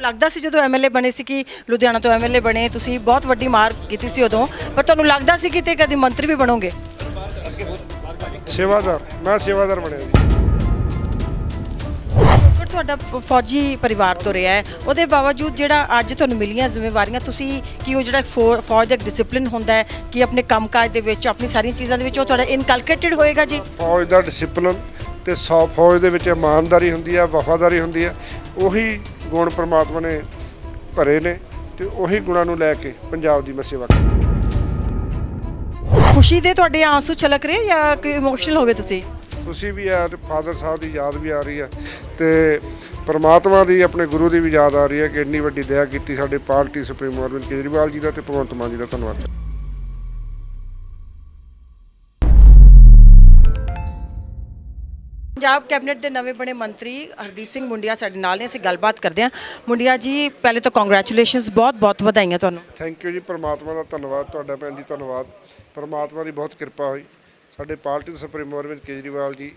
ਲੱਗਦਾ ਸੀ ਜਦੋਂ ਐਮਐਲਏ ਬਣੇ ਸੀ ਕਿ ਲੁਧਿਆਣਾ ਤੋਂ ਐਮਐਲਏ ਬਣੇ ਤੁਸੀਂ ਬਹੁਤ ਵੱਡੀ ਮਾਰ ਕੀਤੀ ਸੀ ਉਦੋਂ ਪਰ ਤੁਹਾਨੂੰ ਲੱਗਦਾ ਸੀ ਕਿ ਤੇ ਕਦੀ ਮੰਤਰੀ ਵੀ ਬਣੋਗੇ? ਸੇਵਾਦਾਰ ਮੈਂ ਸੇਵਾਦਾਰ ਬਣਿਆ ਜੀ। ਪਰ ਤੁਹਾਡਾ ਫ- ਫੌਜੀ ਪਰਿਵਾਰ ਤੋਂ ਰਿਹਾ ਹੈ। ਉਹਦੇ ਬਾਵਜੂਦ ਜਿਹੜਾ ਅੱਜ ਤੁਹਾਨੂੰ ਮਿਲੀਆਂ ਜ਼ਿੰਮੇਵਾਰੀਆਂ ਤੁਸੀਂ ਕੀ ਉਹ ਜਿਹੜਾ ਫੌ- ਫੌਜ ਦਾ ਡਿਸਪਲਿਨ ਹੁੰਦਾ ਹੈ ਕਿ ਆਪਣੇ ਕੰਮਕਾਜ ਦੇ ਵਿੱਚ ਆਪਣੀ ਸਾਰੀਆਂ ਚੀਜ਼ਾਂ ਦੇ ਵਿੱਚ ਉਹ ਤੁਹਾਡਾ ਇਨਕਲਕੇਟਡ ਹੋਏਗਾ ਜੀ? ਫੌਜ ਦਾ ਡਿਸਪਲਿਨ ਤੇ ਸੌ ਫੌਜ ਦੇ ਵਿੱਚ ਇਮਾਨਦਾਰੀ ਹੁੰਦੀ ਆ ਵਫਾਦਾਰੀ ਹੁੰਦੀ ਆ ਉਹੀ ਗੁਣ ਪ੍ਰਮਾਤਮਾ ਨੇ ਭਰੇ ਨੇ ਤੇ ਉਹੀ ਗੁਣਾਂ ਨੂੰ ਲੈ ਕੇ ਪੰਜਾਬ ਦੀ ਮੈਂ ਸੇਵਾ ਕਰਾਂ ਖੁਸ਼ੀ ਦੇ ਤੁਹਾਡੇ ਆਂਸੂ ਛਲਕ ਰਹੇ ਜਾਂ ਕਿ ਇਮੋਸ਼ਨਲ ਹੋ ਗਏ ਤੁਸੀਂ? ਖੁਸ਼ੀ ਵੀ ਆ ਤੇ ਫਾਦਰ ਸਾਹਿਬ ਦੀ ਯਾਦ ਵੀ ਆ ਰਹੀ ਆ ਤੇ ਪ੍ਰਮਾਤਮਾ ਦੀ ਆਪਣੇ ਗੁਰੂ ਦੀ ਵੀ ਯਾਦ ਆ ਰਹੀ ਹੈ ਕਿ ਇੰਨੀ ਵੱਡੀ ਦਇਆ ਕੀਤੀ ਸਾਡੇ ਪਾਰਟੀ ਸੁਪਰੀਮੋ ਅਰਵਿੰਦ ਕੇਜਰੀਵਾਲ ਜੀ ਦਾ ਤੇ ਭਗਵੰਤ ਮਾਨ ਜੀ ਦਾ ਧੰਨਵਾਦ। ਪੰਜਾਬ ਕੈਬਨਿਟ ਦੇ ਨਵੇਂ ਬਣੇ ਮੰਤਰੀ ਹਰਦੀਪ ਸਿੰਘ ਮੁੰਡਿਆ ਸਾਡੇ ਨਾਲ ਨੇ, ਅਸੀਂ ਗੱਲਬਾਤ ਕਰਦੇ ਹਾਂ। ਮੁੰਡਿਆ ਜੀ, ਪਹਿਲੇ ਤਾਂ ਕੰਗ੍ਰੈਚੁਲੇਸ਼ਨਸ ਬਹੁਤ ਬਹੁਤ ਵਧਾਈਆਂ ਤੁਹਾਨੂੰ। ਥੈਂਕ ਯੂ ਜੀ, ਪ੍ਰਮਾਤਮਾ ਦਾ ਧੰਨਵਾਦ ਤੁਹਾਡਾ ਭੈਣ ਜੀ, ਧੰਨਵਾਦ। ਪ੍ਰਮਾਤਮਾ ਦੀ ਬਹੁਤ ਕਿਰਪਾ ਹੋਈ। ਸਾਡੇ ਪਾਰਟੀ ਦੇ ਸੁਪਰੀਮੋ ਅਰਵਿੰਦ ਕੇਜਰੀਵਾਲ ਜੀ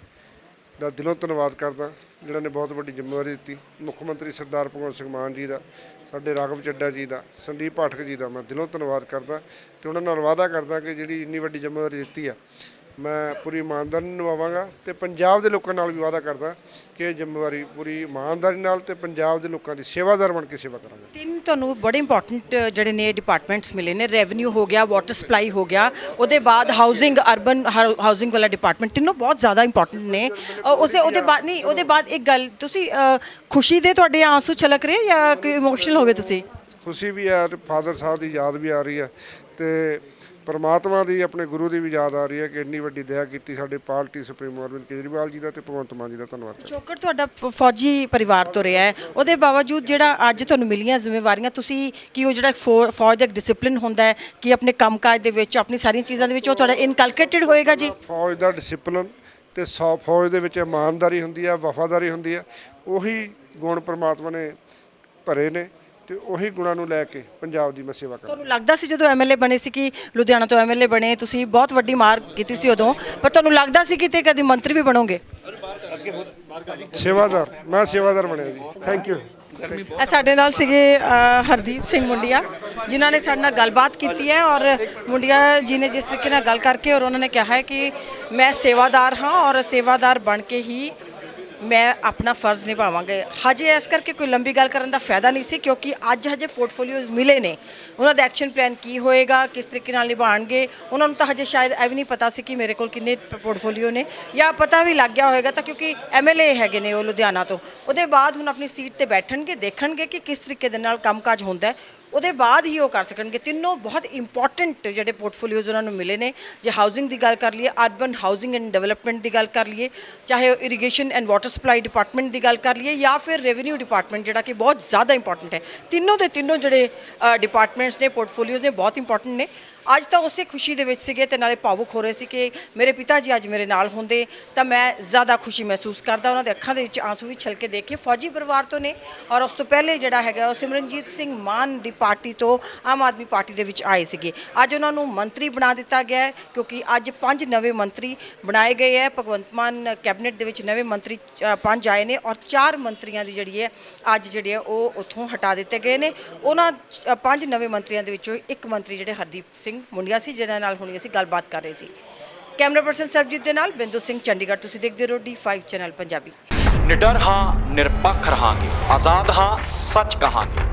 ਦਾ ਦਿਲੋਂ ਧੰਨਵਾਦ ਕਰਦਾ, ਜਿਹੜਾ ਨੇ ਬਹੁਤ ਵੱਡੀ ਜ਼ਿੰਮੇਵਾਰੀ ਦਿੱਤੀ। ਮੁੱਖ ਮੰਤਰੀ ਸਰਦਾਰ ਭਗਵੰਤ ਸਿੰਘ ਮਾਨ ਜੀ ਦਾ, ਸਾਡੇ ਰਾਘਵ ਚੱਡਾ ਜੀ ਦਾ, ਸੰਦੀਪ ਪਾਠਕ ਜੀ ਦਾ ਮੈਂ ਦਿਲੋਂ ਧੰਨਵਾਦ ਕਰਦਾ ਤੇ ਉਹਨਾਂ ਨਾਲ ਵਾਅਦਾ ਕਰਦਾ ਕਿ ਜਿਹੜੀ ਇੰਨੀ ਵੱਡੀ ਜ਼ਿੰਮੇਵਾਰੀ ਦਿੱਤੀ ਆ ਮੈਂ ਪੂਰੀ ਇਮਾਨਦਾਰੀ ਨਾਲ ਨਿਭਾਵਾਂਗਾ ਤੇ ਪੰਜਾਬ ਦੇ ਲੋਕਾਂ ਨਾਲ ਵੀ ਵਾਅਦਾ ਕਰਦਾ ਕਿ ਇਹ ਜ਼ਿੰਮੇਵਾਰੀ ਪੂਰੀ ਇਮਾਨਦਾਰੀ ਨਾਲ ਤੇ ਪੰਜਾਬ ਦੇ ਲੋਕਾਂ ਦੀ ਸੇਵਾਦਾਰ ਬਣ ਕੇ ਸੇਵਾ ਕਰਾਂਗਾ। ਤਿੰਨ ਤੁਹਾਨੂੰ ਬੜੇ ਇੰਪੋਰਟੈਂਟ ਜਿਹੜੇ ਨੇ ਡਿਪਾਰਟਮੈਂਟਸ ਮਿਲੇ ਨੇ ਰੈਵਨਿਊ ਹੋ ਗਿਆ ਵਾਟਰ ਸਪਲਾਈ ਹੋ ਗਿਆ ਉਹਦੇ ਬਾਅਦ ਹਾਊਸਿੰਗ ਅਰਬਨ ਹਾਊਸਿੰਗ ਵਾਲਾ ਡਿਪਾਰਟਮੈਂਟ ਤਿੰਨੋਂ ਬਹੁਤ ਜ਼ਿਆਦਾ ਇੰਪੋਰਟੈਂਟ ਨੇ। ਉਸਦੇ ਉਹਦੇ ਬਾਅਦ ਨਹੀਂ ਉਹਦੇ ਬਾਅਦ ਇੱਕ ਗੱਲ ਤੁਸੀਂ ਖੁਸ਼ੀ ਦੇ ਤੁਹਾਡੇ ਆਂਸੂ ਛਲਕ ਰਹੇ ਜਾਂ ਕਿ ਇਮੋਸ਼ਨਲ ਹੋ ਗਏ ਤੁਸੀਂ? ਖੁਸ਼ੀ ਵੀ ਆ ਫਾਦਰ ਸਾਹਿਬ ਦੀ ਯਾਦ ਵੀ ਆ ਰਹੀ ਹੈ ਤੇ ਪਰਮਾਤਮਾ ਦੀ ਆਪਣੇ ਗੁਰੂ ਦੀ ਵੀ ਯਾਦ ਆ ਰਹੀ ਹੈ ਕਿ ਇੰਨੀ ਵੱਡੀ ਦਇਆ ਕੀਤੀ ਸਾਡੇ ਪਾਰਟੀ ਸੁਪਰੀਮੋ ਅਰਵਿੰਦ ਕੇਜਰੀਵਾਲ ਜੀ ਦਾ ਤੇ ਭਗਵੰਤ ਮਾਨ ਜੀ ਦਾ। ਧੰਨਵਾਦ ਚੋਕਰ ਤੁਹਾਡਾ ਫੌਜੀ ਪਰਿਵਾਰ ਤੋਂ ਰਿਹਾ ਹੈ ਉਹਦੇ ਬਾਵਜੂਦ ਜਿਹੜਾ ਅੱਜ ਤੁਹਾਨੂੰ ਮਿਲੀਆਂ ਜ਼ਿੰਮੇਵਾਰੀਆਂ ਤੁਸੀਂ ਕੀ ਉਹ ਜਿਹੜਾ ਫੌਜ ਦਾ ਡਿਸਪਲਿਨ ਹੁੰਦਾ ਹੈ ਕਿ ਆਪਣੇ ਕੰਮਕਾਜ ਦੇ ਵਿੱਚ ਆਪਣੀ ਸਾਰੀਆਂ ਚੀਜ਼ਾਂ ਦੇ ਵਿੱਚ ਉਹ ਤੁਹਾਡਾ ਇਨਕਲਕੇਟਡ ਹੋਏਗਾ ਜੀ? ਫੌਜ ਦਾ ਡਿਸਪਲਿਨ ਤੇ ਸੌ ਫੌਜ ਦੇ ਵਿੱਚ ਇਮਾਨਦਾਰੀ ਹੁੰਦੀ ਆ ਵਫਾਦਾਰੀ ਹੁੰਦੀ ਆ ਉਹੀ ਗੁਣ ਪ੍ਰਮਾਤਮਾ ਨੇ ਭਰੇ ਨੇ। ਤੇ ਉਹੀ ਗੁਣਾਂ ਨੂੰ ਲੈ ਕੇ ਪੰਜਾਬ ਦੀ ਮੈਂ ਸੇਵਾ ਕਰਾਂ ਤੁਹਾਨੂੰ ਲੱਗਦਾ ਸੀ ਜਦੋਂ ਐਮਐਲਏ ਬਣੇ ਸੀ ਕਿ ਲੁਧਿਆਣਾ ਤੋਂ ਐਮਐਲਏ ਬਣੇ ਤੁਸੀਂ ਬਹੁਤ ਵੱਡੀ ਮਾਰ ਕੀਤੀ ਸੀ ਉਦੋਂ ਪਰ ਤੁਹਾਨੂੰ ਲੱਗਦਾ ਸੀ ਕਿ ਤੇ ਕਦੀ ਮੰਤਰੀ ਵੀ ਬਣੋਗੇ? ਸੇਵਾਦਾਰ ਮੈਂ ਸੇਵਾਦਾਰ ਬਣਿਆ ਜੀ। ਥੈਂਕ ਯੂ ਇਹ ਸਾਡੇ ਨਾਲ ਸੀਗੇ ਅ, ਹਰਦੀਪ ਸਿੰਘ ਮੁੰਡਿਆ ਜਿਨ੍ਹਾਂ ਨੇ ਸਾਡੇ ਨਾਲ ਗੱਲਬਾਤ ਕੀਤੀ ਹੈ ਔਰ ਮੁੰਡਿਆ ਜੀ ਨੇ ਜਿਸ ਤਰੀਕੇ ਨਾਲ ਗੱਲ ਕਰਕੇ ਔਰ ਉਹਨਾਂ ਨੇ ਕਿਹਾ ਹੈ ਕਿ ਮੈਂ ਸੇਵਾਦਾਰ ਹਾਂ ਔਰ ਸੇਵਾਦਾਰ ਬਣ ਕੇ ਹੀ ਮੈਂ ਆਪਣਾ ਫਰਜ਼ ਨਿਭਾਵਾਂਗੇ। ਹਜੇ ਇਸ ਕਰਕੇ ਕੋਈ ਲੰਬੀ ਗੱਲ ਕਰਨ ਦਾ ਫਾਇਦਾ ਨਹੀਂ ਸੀ ਕਿਉਂਕਿ ਅੱਜ ਹਜੇ ਪੋਰਟਫੋਲੀਓਜ਼ ਮਿਲੇ ਨੇ। ਉਹਨਾਂ ਦਾ ਐਕਸ਼ਨ ਪਲਾਨ ਕੀ ਹੋਏਗਾ, ਕਿਸ ਤਰੀਕੇ ਨਾਲ ਨਿਭਾਣਗੇ ਉਹਨਾਂ ਨੂੰ ਤਾਂ ਹਜੇ ਸ਼ਾਇਦ ਇਹ ਵੀ ਨਹੀਂ ਪਤਾ ਸੀ ਕਿ ਮੇਰੇ ਕੋਲ ਕਿੰਨੇ ਪੋਰਟਫੋਲੀਓ ਨੇ। ਜਾਂ ਪਤਾ ਵੀ ਲੱਗ ਗਿਆ ਹੋਏਗਾ ਤਾਂ ਕਿਉਂਕਿ ਐਮਐਲਏ ਹੈਗੇ ਨੇ ਉਹ ਲੁਧਿਆਣਾ ਤੋਂ। ਉਹਦੇ ਬਾਅਦ ਹੁਣ ਆਪਣੀ ਸੀਟ ਤੇ ਬੈਠਣਗੇ, ਦੇਖਣਗੇ ਕਿ ਕਿਸ ਤਰੀਕੇ ਦੇ ਨਾਲ ਕੰਮਕਾਜ ਹੁੰਦਾ ਹੈ। ਉਹਦੇ ਬਾਅਦ ਹੀ ਉਹ ਕਰ ਸਕਣਗੇ। ਤਿੰਨੋਂ ਬਹੁਤ ਇੰਪੋਰਟੈਂਟ ਜਿਹੜੇ ਪੋਰਟਫੋਲੀਓਜ਼ ਉਹਨਾਂ ਨੂੰ ਮਿਲੇ ਨੇ। ਜੇ ਹਾਊਸਿੰਗ ਦੀ ਗੱਲ ਕਰ ਲਈਏ ਅਰਬਨ ਹਾਊਸਿੰਗ ਐਂਡ ਡਿਵੈਲਪਮੈਂਟ ਦੀ ਗੱਲ ਕਰ ਲਈਏ, ਚਾਹੇ ਉਹ irrigation and water supply department ਦੀ ਗੱਲ ਕਰ ਲਈਏ ਜਾਂ ਫਿਰ ਰੈਵਨਿਊ ਡਿਪਾਰਟਮੈਂਟ ਜਿਹੜਾ ਕਿ ਬਹੁਤ ਜ਼ਿਆਦਾ ਇੰਪੋਰਟੈਂਟ ਹੈ। ਤਿੰਨੋਂ ਦੇ ਤਿੰਨੋਂ ਜਿਹੜੇ ਡਿਪਾਰਟਮੈਂਟਸ ਨੇ ਪੋਰਟਫੋਲੀਓਜ਼ ਨੇ ਬਹੁਤ ਇੰਪੋਰਟੈਂਟ ਨੇ। ਅੱਜ ਤਾਂ ਉਸੇ ਖੁਸ਼ੀ ਦੇ ਵਿੱਚ ਸੀਗੇ ਤੇ ਨਾਲੇ ਭਾਵੁਕ ਹੋ ਰਹੇ ਸੀ ਕਿ ਮੇਰੇ ਪਿਤਾ ਜੀ ਅੱਜ ਮੇਰੇ ਨਾਲ ਹੁੰਦੇ, ਤਾਂ ਮੈਂ ਜ਼ਿਆਦਾ ਖੁਸ਼ੀ ਮਹਿਸੂਸ ਕਰਦਾ। ਉਹਨਾਂ ਦੇ ਅੱਖਾਂ ਦੇ ਵਿੱਚ ਆਂਸੂ ਵੀ ਛਲਕੇ ਦੇਖ ਕੇ ਫੌਜੀ ਪਰਿਵਾਰ ਤੋਂ ਨੇ। ਔਰ ਉਸ ਤੋਂ ਪਹਿਲੇ ਜਿਹੜਾ ਹੈਗਾ ਉਹ ਸਿਮਰਨਜੀਤ ਸਿੰਘ ਮਾਨ ਦੀ ਪਾਰਟੀ ਤੋਂ ਆਮ ਆਦਮੀ ਪਾਰਟੀ ਦੇ ਵਿੱਚ ਆਏ ਸੀਗੇ। ਅੱਜ ਉਹਨਾਂ ਨੂੰ ਮੰਤਰੀ ਬਣਾ ਦਿੱਤਾ ਗਿਆ ਹੈ ਕਿਉਂਕਿ ਅੱਜ ਪੰਜ ਨਵੇਂ ਮੰਤਰੀ ਬਣਾਏ ਗਏ ਹੈ। ਭਗਵੰਤ ਮਾਨ ਕੈਬਨਿਟ ਦੇ ਵਿੱਚ ਨਵੇਂ ਮੰਤਰੀ ਪੰਜ ਆਏ ਨੇ ਔਰ ਚਾਰ ਮੰਤਰੀਆਂ ਦੀ ਜਿਹੜੀ ਹੈ, ਅੱਜ ਜਿਹੜੇ ਹੈ ਉਹ ਉੱਥੋਂ ਹਟਾ ਦਿੱਤੇ ਗਏ ਨੇ। ਉਹਨਾਂ ਪੰਜ ਨਵੇਂ ਮੰਤਰੀਆਂ ਦੇ ਵਿੱਚੋਂ ਇੱਕ ਮੰਤਰੀ ਜਿਹੜੇ ਹਰਦੀਪ ਸਿੰਘ ਮੁੰਡਿਆ ਸੀ, ਜਿਹਨਾਂ ਨਾਲ ਹੁਣੀ ਅਸੀਂ ਗੱਲਬਾਤ ਕਰ ਰਹੇ ਸੀ। ਕੈਮਰਾ ਪਰਸਨ ਸਰਬਜੀਤ ਦੇ ਨਾਲ ਬਿੰਦੂ ਸਿੰਘ ਚੰਡੀਗੜ੍ਹ, ਤੁਸੀਂ ਦੇਖਦੇ ਰਹੋ ਡੀ5 ਚੈਨਲ ਪੰਜਾਬੀ। ਨਿਡਰ ਹਾਂ, ਨਿਰਪੱਖ ਰਹਾਂਗੇ। ਆਜ਼ਾਦ ਹਾਂ, ਸੱਚ ਕਹਾਂਗੇ।